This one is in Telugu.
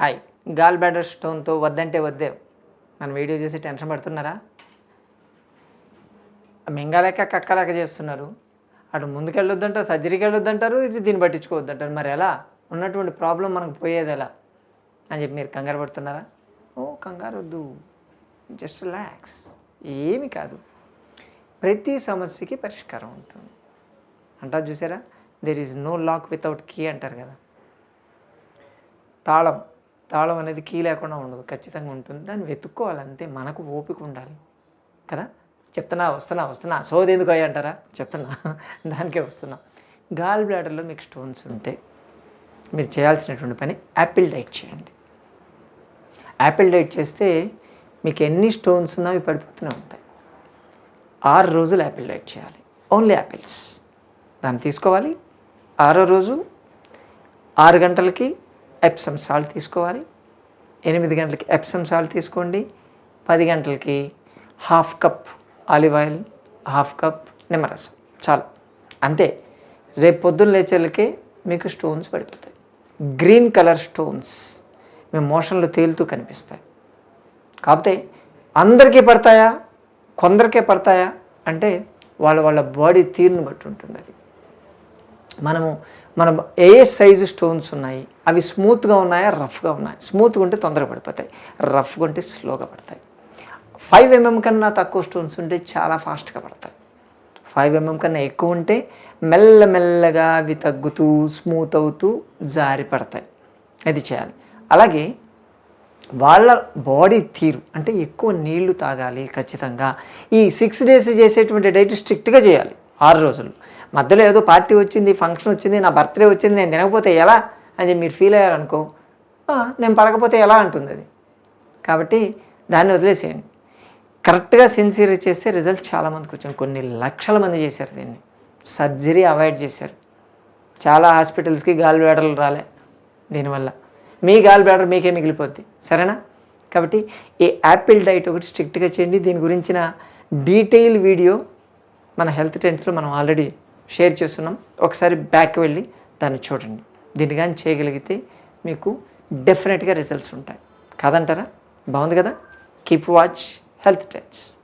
హాయ్ గాల్ బ్యాడర్ స్టోన్తో వద్దంటే వద్దే. మన వీడియో చేసి టెన్షన్ పడుతున్నారా? మింగలేక కక్కలేక చేస్తున్నారు. అటు ముందుకెళ్ళొద్దంటారు సర్జరీకి వెళ్ళొద్దంటారు ఇది దీన్ని పట్టించుకోవద్దంటారు. మరి ఎలా? ఉన్నటువంటి ప్రాబ్లం మనకు పోయేది ఎలా? అని చెప్పి మీరు కంగారు పడుతున్నారా? ఓ కంగారు వద్దు జస్ట్ రిలాక్స్. ఏమి కాదు. ప్రతి సమస్యకి పరిష్కారం ఉంటుంది. అంటారు చూసారా? There is no lock without key అంటారు కదా. తాళం. తాళం అనేది కీ లేకుండా ఉండదు ఖచ్చితంగా ఉంటుంది. దాన్ని వెతుక్కోవాలి అంతే మనకు ఓపిక ఉండాలి. కదా? చెప్తున్నా వస్తున్నా వస్తున్నా. సోది ఎందుకు అయ్యి అంటారా? చెప్తున్నా. దానికే వస్తున్నా. గాల్ బ్లాడర్లో మీకు స్టోన్స్ ఉంటే మీరు చేయాల్సినటువంటి పని యాపిల్ డైట్ చేయండి. యాపిల్ డైట్ చేస్తే మీకు ఎన్ని స్టోన్స్ ఉన్నా అవి పడిపోతూనే ఉంటాయి. ఆరు రోజులు యాపిల్ డైట్ చేయాలి. Only apples. దాన్ని తీసుకోవాలి. ఆరో రోజు ఆరు గంటలకి ఎప్సమ్ సాల్ట్ తీసుకోవాలి. ఎనిమిది గంటలకి ఎప్సమ్ సాల్ట్ తీసుకోండి. పది గంటలకి half cup olive oil half cup నిమ్మరసం. చాలు. అంతే. రేపు పొద్దున్న లేచేళ్ళకే మీకు స్టోన్స్ పడిపోతాయి. గ్రీన్ కలర్ స్టోన్స్ మీ మోషన్లో తేలుతూ కనిపిస్తాయి. కాకపోతే అందరికీ పడతాయా? కొందరికే పడతాయా? అంటే వాళ్ళ వాళ్ళ బాడీ తీరును బట్టి ఉంటుంది అది. మనము మనం ఏ సైజు స్టోన్స్ ఉన్నాయి అవి స్మూత్గా ఉన్నాయా రఫ్గా ఉన్నాయి? స్మూత్గా ఉంటే తొందరగా పడిపోతాయి రఫ్గా ఉంటే స్లోగా పడతాయి. ఫైవ్ ఎంఎం కన్నా తక్కువ స్టోన్స్ ఉంటే చాలా ఫాస్ట్గా పడతాయి. ఫైవ్ ఎంఎం కన్నా ఎక్కువ ఉంటే మెల్లమెల్లగా అవి తగ్గుతూ స్మూత్ అవుతూ జారి పడతాయి. అది చేయాలి. అలాగే వాళ్ళ బాడీ తీరు అంటే ఎక్కువ నీళ్ళు తాగాలి ఖచ్చితంగా. ఈ సిక్స్ డేస్ చేసేటువంటి డైట్ స్ట్రిక్ట్గా చేయాలి. ఆరు రోజులు. మధ్యలో ఏదో పార్టీ వచ్చింది ఫంక్షన్ వచ్చింది నా బర్త్డే వచ్చింది నేను తినకపోతే ఎలా అని మీరు ఫీల్ అయ్యారనుకో నేను పడకపోతే ఎలా? అంటుంది అది. కాబట్టి దాన్ని వదిలేసేయండి. కరెక్ట్గా సిన్సియర్ చేస్తే రిజల్ట్ చాలామందికి వచ్చింది. కొన్ని లక్షల మంది చేశారు దీన్ని. సర్జరీ అవాయిడ్ చేశారు. చాలా హాస్పిటల్స్కి గాల్ బ్లాడర్లు రాలే దీనివల్ల. మీ గాల్ బ్లాడర్ మీకే మిగిలిపోద్ది. సరేనా? కాబట్టి ఈ యాపిల్ డైట్ ఒకటి స్ట్రిక్ట్గా చేయండి. దీని గురించిన డీటెయిల్ వీడియో మన హెల్త్ ట్రెండ్స్లో మనం ఆల్రెడీ షేర్ చేస్తున్నాం. ఒకసారి బ్యాక్ వెళ్ళి దాన్ని చూడండి. దీన్ని కానీ చేయగలిగితే మీకు డెఫినెట్గా రిజల్ట్స్ ఉంటాయి. కాదంటారా? బాగుంది కదా? Keep watch health trends